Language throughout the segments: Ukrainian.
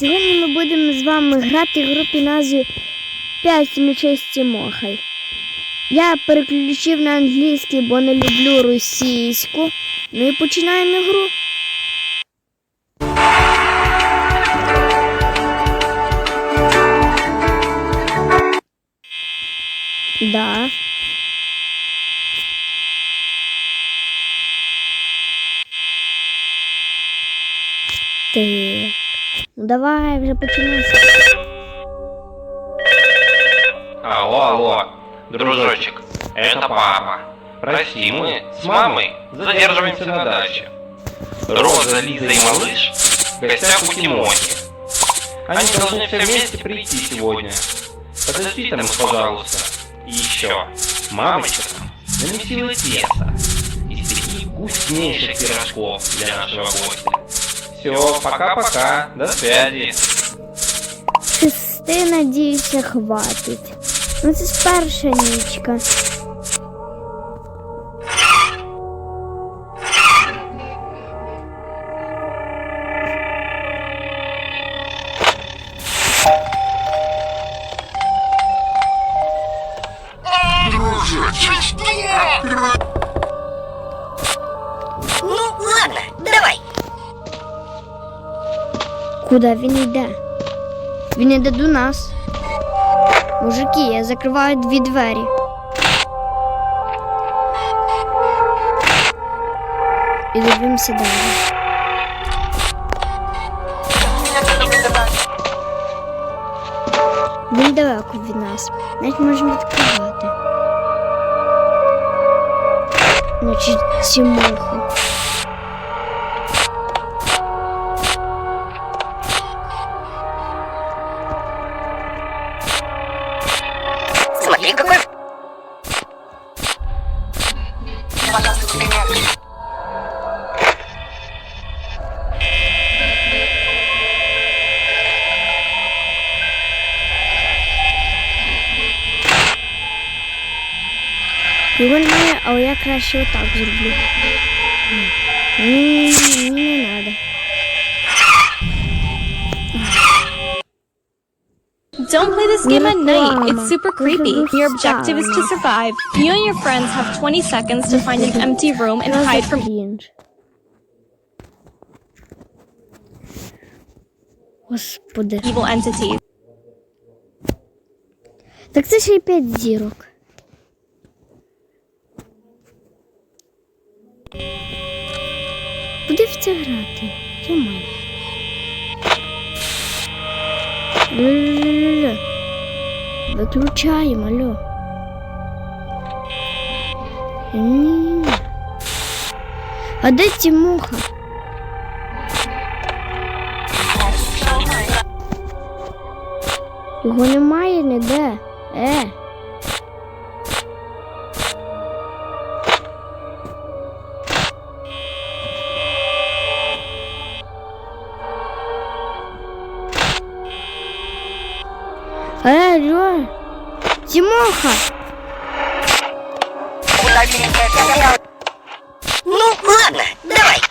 Сьогодні ми будемо з вами грати в групі назві 5 мечей з Тімохой. Я переключив на англійський, бо не люблю російську. Ну і починаємо ігру. Да. Ти. Давай вже починайся. Алло, алло, дружочек, это папа. Прости, мы с мамой задерживаемся на даче. Роза, Лиза и малыш в гостях у Тимони. Они должны все вместе прийти сегодня. Подожди там, пожалуйста. И еще, мамочка там намесила тесто из пяти вкуснейших пирожков для нашего гостя. Все, пока-пока, до связи. Шести, надіюся, хватить. Ну це ж перша нічка. Куди він йде? Він йде до нас. Мужики, я закриваю дві двері. І дивимося далі. Він далеко від нас. Навіть можемо відкривати. Значить, Тімоху. Смотри, какой... Його немає, але я краще отак зроблю. Ні, мені не треба. Don't play this game at night. Reklama. It's super creepy. Your objective is to survive. You and your friends have 20 seconds to find an empty room and hide from Крінж. Господи. evil entities. Так це ще й п'ять зірок. Куди в це грати? Тримай. Ля-ля-ля-ля. Виключаємо, алло. Ні. А де муха. Його немає ніде. Е. алло. Тимоха! Ну, ладно, давай.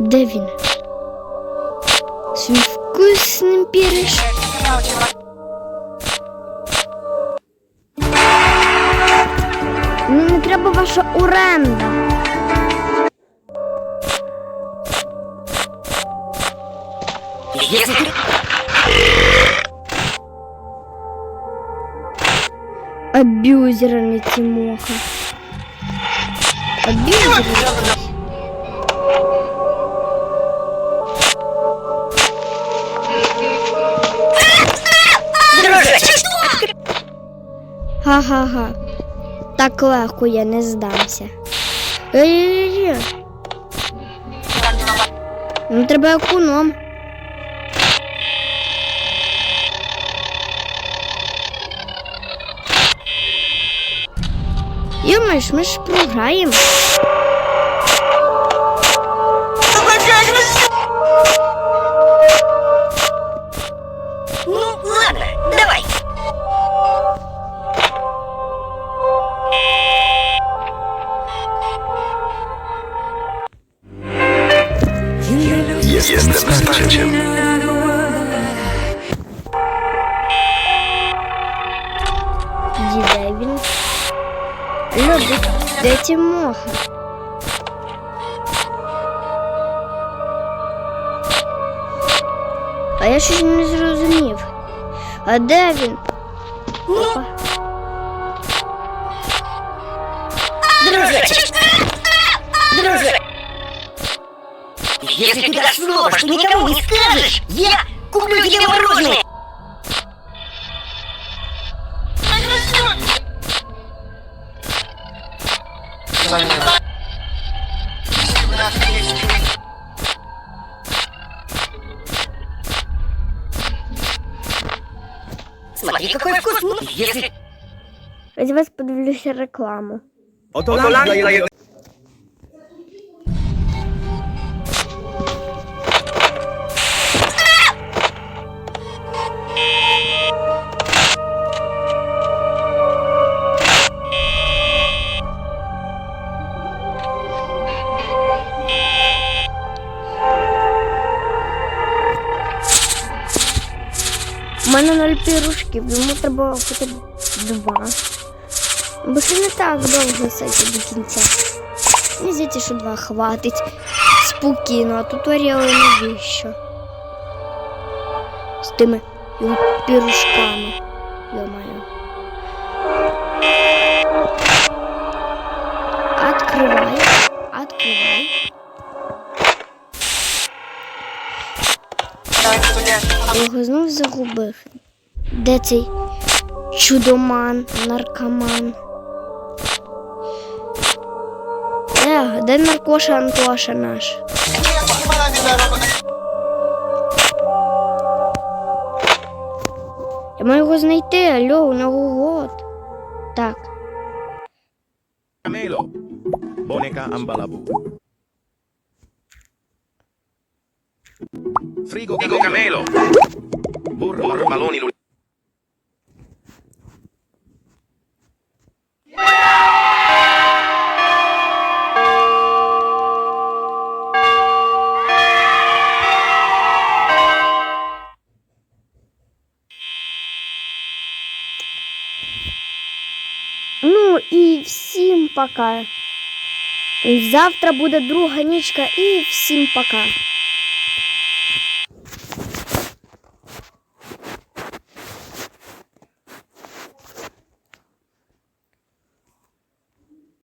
Де він? Своїм вкусним піриш. Ну, не треба ваша оренда. Если... Аб'юзер, не Тимоха. Дружочек, Ха-ха-ха. Так легко я не здамся. Ей-ей-ей. Ну, треба економ. Думаєш, ми ж програємо. Ну, ладно, давай. Jestem starciem. де Тімоха? А я щось не зрозумів. А де він? Опа. Дружочек! Дружочек! Если ты дашь слово, что никому не скажешь, я куплю тебе мороженое! Смотри, какой вкус! Если Я вас подивлюся рекламу. У мене ноль пірушків, йому треба хоча б два. Бо це не так довго сидіти до кінця. Мені здається, що два хватить. Спокійно, а туторіали навіщо? З тими його пірушками. Йо-моє. Откривай. Откривай. Його знов загубив. Де цей чудоман, наркоман? Е, де наркоша Антоша наш? Я маю його знайти, алло, у нього год. Так. Camelo. Boneca ambalabu. Frigo Dico camelo. Burro, Burro, baloni, lu- Ну і всім пока. Завтра буде друга нічка і всім пока.